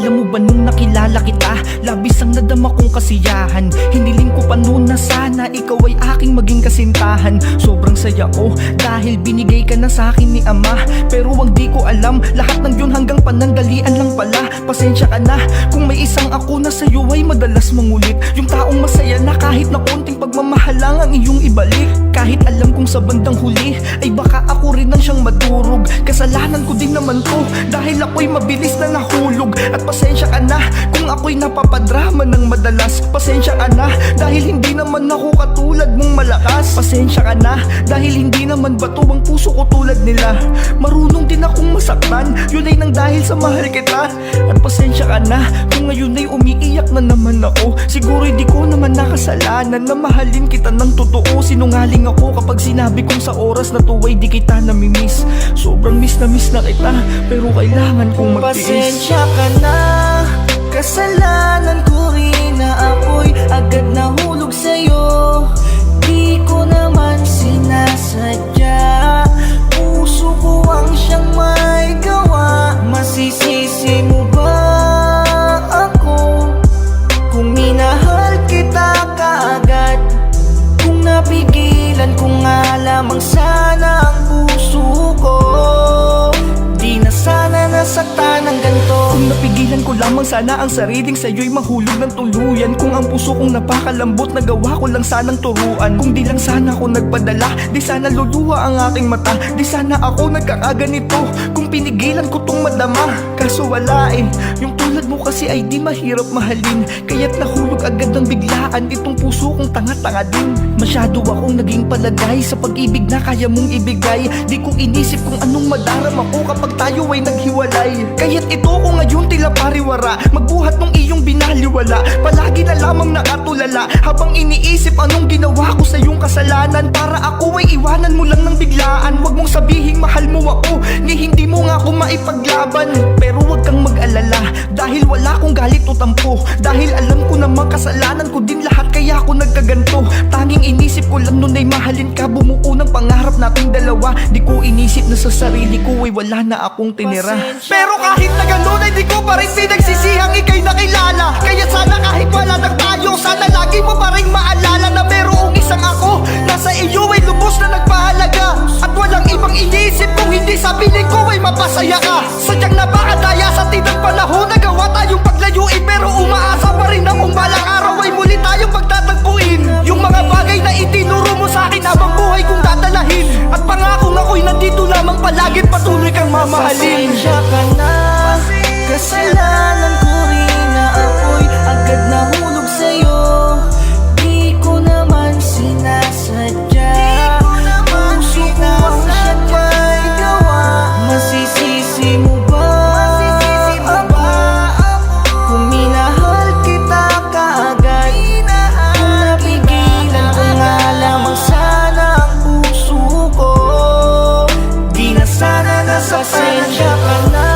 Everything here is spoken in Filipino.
Alam mo ba nung nakilala kita. Labis ang nadama kong kasiyahan. Hiniling ko pa noon na sana Ikaw ay aking maging kasintahan. Sobrang saya ko Dahil binigay ka na sa akin ni ama. Pero wag di ko alam Lahat ng yun hanggang panandalian lang pala. Pasensya ka na Kung may isang ako na sa'yo ay madalas mangulit. Yung taong masaya na kahit na konting pagmamahal lang ang iyong ibalik. Kahit alam kong sa bandang huli Ay baka ako rin ang siyang madurog. Kasalanan ko din naman to Dahil ako'y mabilis na nahulog. At pasensya ka na Kung ako'y napapadrama ng madalas. Pasensya ka na Dahil hindi naman ako katulad mong malakas Pasensya ka na Dahil hindi naman bato ang puso ko tulad nila. Marunong din akong masaktan Yun ay nang dahil sa mahal kita. At pasensya ka na Kung ngayon ay umiiyak na naman ako Siguro hindi ko naman nakasalanan Na mahalin kita ng totoo. Sinungaling ako kapag sinabi kong sa oras na to ay di kita namimiss. Sobrang miss na miss na kita Pero kailangan kong magtiis. Pasensya ka na lamang sana ang sariling sa'yo'y mahulog ng tuluyan. Kung ang puso kong napakalambot nagawa ko lang sanang turuan. Kung di lang sana ako nagpadala Di sana luluwa ang aking mata. Di sana ako nagkakaganito Kung pinigilan ko tong madama. Kaso wala eh Yung tulad mo kasi ay di mahirap mahalin. Kaya't nahulog agad ng biglaan Itong puso kong tanga-tanga din. Masyado akong naging palagay Sa pag-ibig na kaya mong ibigay. Di ko inisip kung anong madaram ako Kapag tayo ay naghiwalay. Kaya't ito ko ngayon tila pariwara Magbuhat ng iyong binaliwala. Palagi na lamang nakatulala. Habang iniisip anong ginawa ko sa iyong kasalanan. Para ako ay iwanan mo lang ng biglaan. Huwag mong sabihing mahal mo ako Ni hindi mo nga ako maipaglaban. Pero huwag kang mag-alala Dahil wala akong galit o tampo. Dahil alam ko namang kasalanan ko din lahat Kaya ako nagkaganto. Tanging inisip ko lang nun ay mahalin ka. Bumuo ng pangarap nating dalawa. Di ko inisip na sa sarili ko ay wala na akong tinira. Pero kahit na ganun ay sana nasasensya ka na